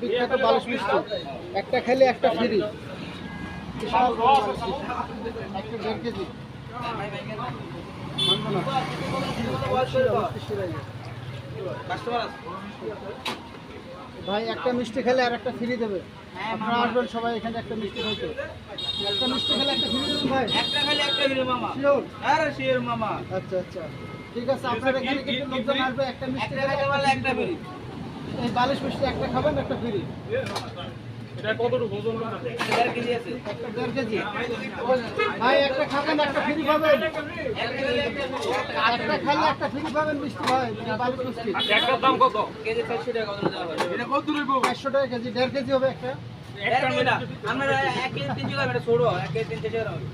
বিখ্যাত বালিশ মিষ্টি একটা খেলে একটা ফ্রি। দেড় কেজি। ভাই একটা মিষ্টি খেলে আর একটা ফ্রি দেবে। আপনারা আসবেন সবাই এখানে একটা মিষ্টি খাইতে একটা মিষ্টি খেলে একটা ফ্রি দেবেন ভাই? একটা খালি একটা হিরে মামা। শিওর আরে শির মামা। আচ্ছা আচ্ছা। ঠিক আছে আপনার এখানে কিন্তু লোকজন আসবে একটা মিষ্টি খেলে একটা ফ্রি। এই বালিশ মিষ্টি একটা খাবেন একটা ফ্রি। দেড় কেজি আছে। একটা ভাই একটা খাবেন একটা ফ্রি পাবেন। একটা খাইলে একটা ফ্রি পাবেন মিষ্টি ভাই বালিশ মিষ্টি। কেজি চারশো টাকা কত এটা কত কেজি দেড় কেজি হবে একটা। আমরা এক কেজি তিন হবে এটা ছোড়ো এক কেজি তিন হবে